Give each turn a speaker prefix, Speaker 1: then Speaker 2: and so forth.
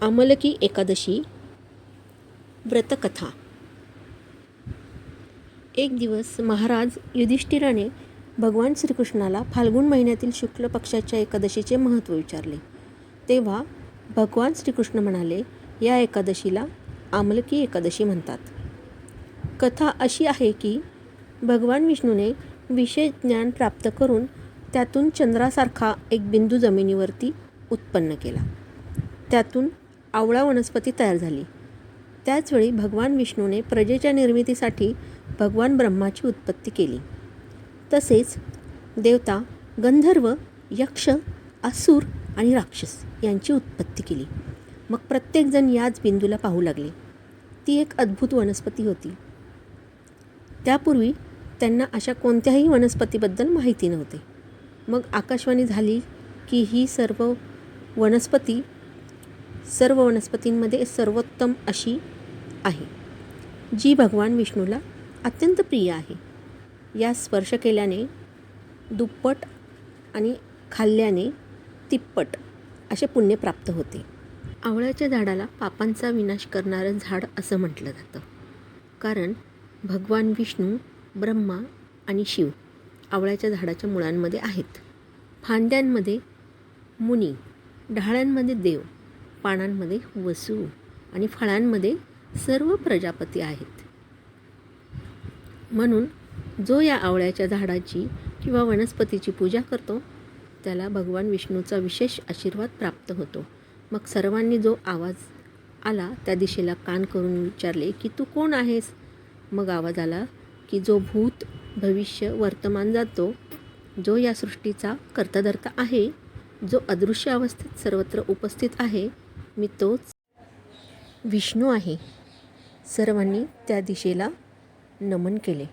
Speaker 1: आमलकी एकादशी व्रतकथा. एक दिवस महाराज युधिष्ठिराने भगवान श्रीकृष्णाला फाल्गुन महिन्यातील शुक्ल पक्षाच्या एकादशीचे महत्त्व विचारले. तेव्हा भगवान श्रीकृष्ण म्हणाले या एकादशीला आमलकी एकादशी म्हणतात. कथा अशी आहे की भगवान विष्णूने विशेष ज्ञान प्राप्त करून त्यातून चंद्रासारखा एक बिंदू जमिनीवरती उत्पन्न केला. त्यातून आवळा वनस्पती तयार झाली. त्याचवेळी भगवान विष्णूने प्रजेच्या निर्मितीसाठी भगवान ब्रह्माची उत्पत्ती केली. तसेच देवता गंधर्व यक्ष असुर आणि राक्षस यांची उत्पत्ती केली. मग प्रत्येकजण याच बिंदूला पाहू लागले. ती एक अद्भुत वनस्पती होती. त्यापूर्वी त्यांना अशा कोणत्याही वनस्पतीबद्दल माहिती नव्हते. मग आकाशवाणी झाली की ही सर्व वनस्पती सर्व वनस्पतींमध्ये सर्वोत्तम अशी आहे. जी भगवान विष्णूला अत्यंत प्रिय आहे. या स्पर्श केल्याने दुप्पट आणि खाल्ल्याने तिप्पट असे पुण्य प्राप्त होते. आवळ्याच्या झाडाला पापांचा विनाश करणारं झाड असं म्हटलं जातं. कारण भगवान विष्णू ब्रह्मा आणि शिव आवळ्याच्या झाडाच्या मुळांमध्ये आहेत. फांद्यांमध्ये मुनी ढाळ्यांमध्ये देव पानांमध्ये वसू आणि फळांमध्ये सर्व प्रजापती आहेत. म्हणून जो या आवळ्याच्या झाडाची किंवा वनस्पतीची पूजा करतो त्याला भगवान विष्णूचा विशेष आशीर्वाद प्राप्त होतो. मग सर्वांनी जो आवाज आला त्या दिशेला कान करून विचारले की तू कोण आहेस? मग आवाज आला की जो भूत भविष्य वर्तमान जातो जो या सृष्टीचा कर्ताधर्ता आहे जो अदृश्य अवस्थेत सर्वत्र उपस्थित आहे मी तोच विष्णू आहे. सर्वांनी त्या दिशेला नमन केले.